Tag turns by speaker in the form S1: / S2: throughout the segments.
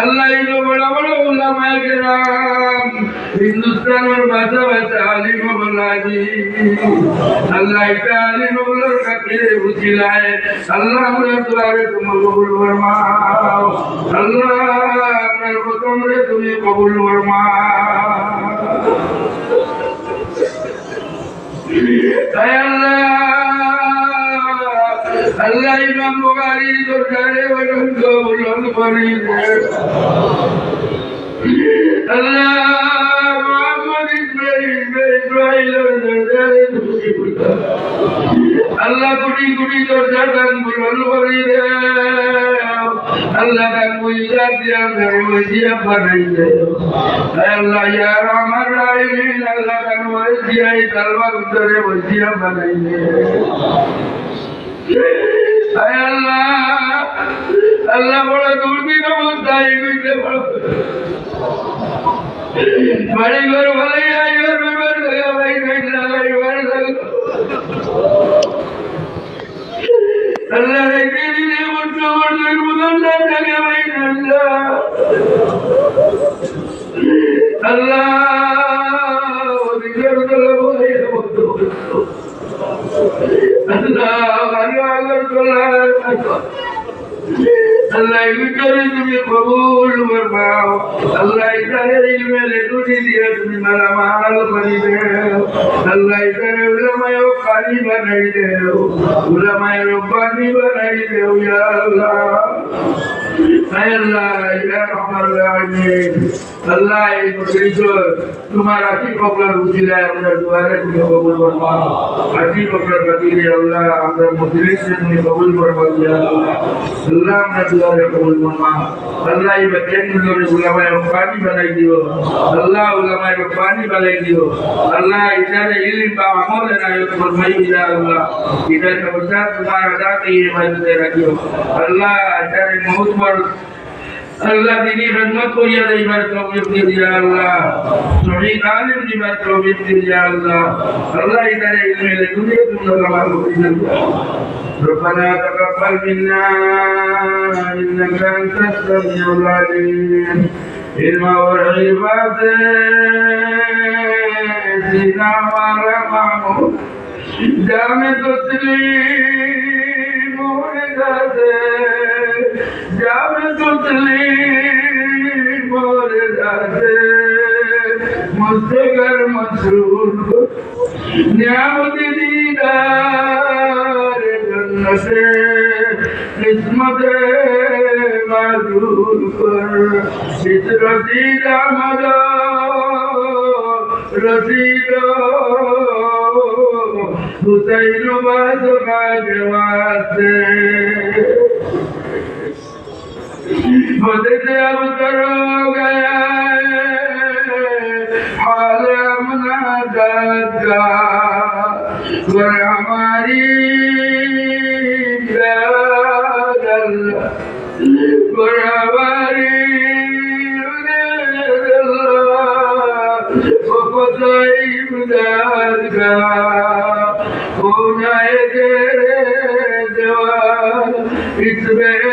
S1: আল্লাহ বড় বড় উলামায়ে কেরাম হিন্দুস্তানের বাসা বাসা আলিম বলাজি আল্লাহ এটা আলিম বলার কাছে বুঝিলায় আল্লাহ আমরা দুয়ারে তুমি কবুল রে তুমি কবুল ফরমাও ইমাম বুখারীর দরবারে ওজন কবুল করি আল্লাহ মুহাম্মদ ইসমাইল ইসমাইল দরবারে আল্লাহ কোটি কোটি দরজা দান বুলন করি দে আল্লাহ দান বুঝা দিয়া মেরে বুঝিয়া বানাই দে। আল্লাহ, ইয়া রহমান রাহিমিন, আল্লাহ দান বুঝিয়া এই তালবা উত্তরে বুঝিয়া বানাই দে। আয় আল্লাহ বড় দুর্দিন অবস্থায় বুঝতে পারো বাড়ি ঘর ভালোই আইবার বিবার হয়ে ভাই নাই লাগাই বাড়ি আল্লাহ রেখে দিলে বন্ধু বন্ধুর মতন থাকে ভাই আল্লাহ আল্লাহ ওদিকে তোলা বলে বন্ধু আল্লাহ আল্লাহ ভিতরে তুমি কবুল ফরমাও আল্লাহ ইতারে ইলমে লেটুটি দিয়ে তুমি মালামাল করে দেও আল্লাহ ইতারে উলামায়ে কারি বানাই দেও উলামায়ে রব্বানি বানাই দেও ইয়া আল্লাহ হায় আল্লাহ ইয়া রহমান রাহিম আল্লাহ এই মুসলিম তোমার আশি কবলার উচিলায় আমরা দুয়ারে তুমি কবুল ফরমাও আশি কবলার কাদিরে আল্লাহ আমরা মুসলিম তুমি কবুল ফরমাও ইয়া আল্লাহ আল্লাহ আমরা দুয়ারে কবুল ফরমাও আল্লাহ এই বাচ্চাগুলোর উলামায়ে রব্বানি বানাই দিও আল্লাহ উলামায়ে রব্বানি বানাই দিও আল্লাহ ইজারে ইলম বা আমল এনায়ত ফরমাই ইয়া আল্লাহ ইজারে কবজা তোমার আদাতে ইবাদতে রাখিও আল্লাহ ইজারে মউত পর আল্লাহ দিনী খেদমত করিয়া দিবার তৌফিক দিয়া আল্লাহ শহীদ আলিম দিবার তৌফিক দিয়া আল্লাহ আল্লাহ ইদারে ইলমে দুনিয়া তুমি কামাল করিয়া ربنا تقبل منا انك انت السميع العليم علما والعبادة سينا ورحمه دام تسليم মুস্তকার মসরুর নিয়ামতি দিদার জন্নতে কিসমতে মাজুর কর। সিদরতি রামদ রসিদ হুসাইন বাজ বাজওয়াতে बद जब करोगे हाल अपना दादा और हमारी और हमारी इमदाद का हो जाए तेरे जवान इसमें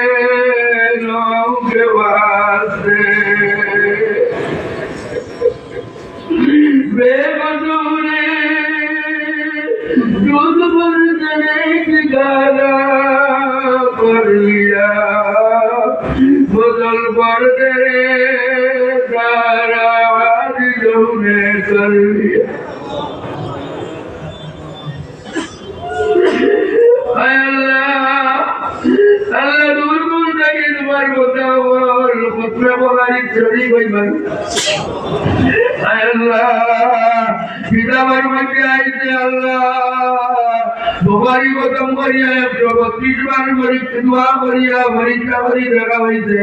S1: পিতাবার মধ্যে আইতে আল্লাহ। বোবারি গতম করিয়া বত্রিশ বার করি দোয়া করিয়া পরীক্ষা করি দেখা হয়েছে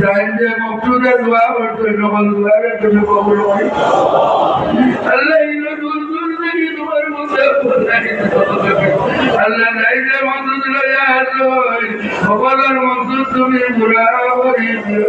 S1: যাই যে মকসুদে দোয়া করতে সকল দোয়ারে তুমি কবল করি। আল্লাহ দূর দূর থেকে তোমার মধ্যে আল্লাহ মকসুদ তুমি পুরা করি দিও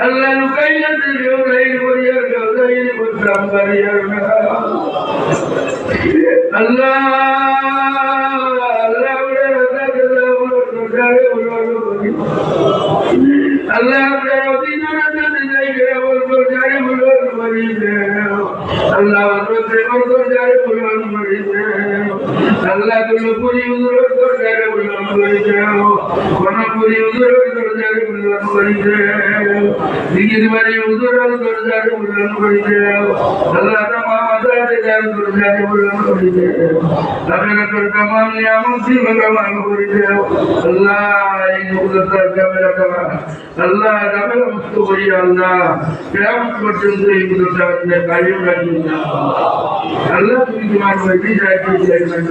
S1: আল্লাহ বদলাম বাড়িয়া আল্লাহ দরজারে বলো মরি কোন পুরি উদুর দরজারে বলো মরি দিগির বাড়ি উদুর দরজারে বলো মরি আল্লাহ তোমা মাদারে যার দরজারে বলো মরি আপনারা তোর কামাল নিয়ামত দি ভগবান করে দেও আল্লাহ এই মুকুলতার ক্যামেরা করা আল্লাহ রাবেলা মুক্ত করি আল্লাহ কেয়ামত পর্যন্ত এই মুকুলতা কাজে রাখি না আল্লাহ তুমি তোমার মধ্যে যাই কি যাই মানে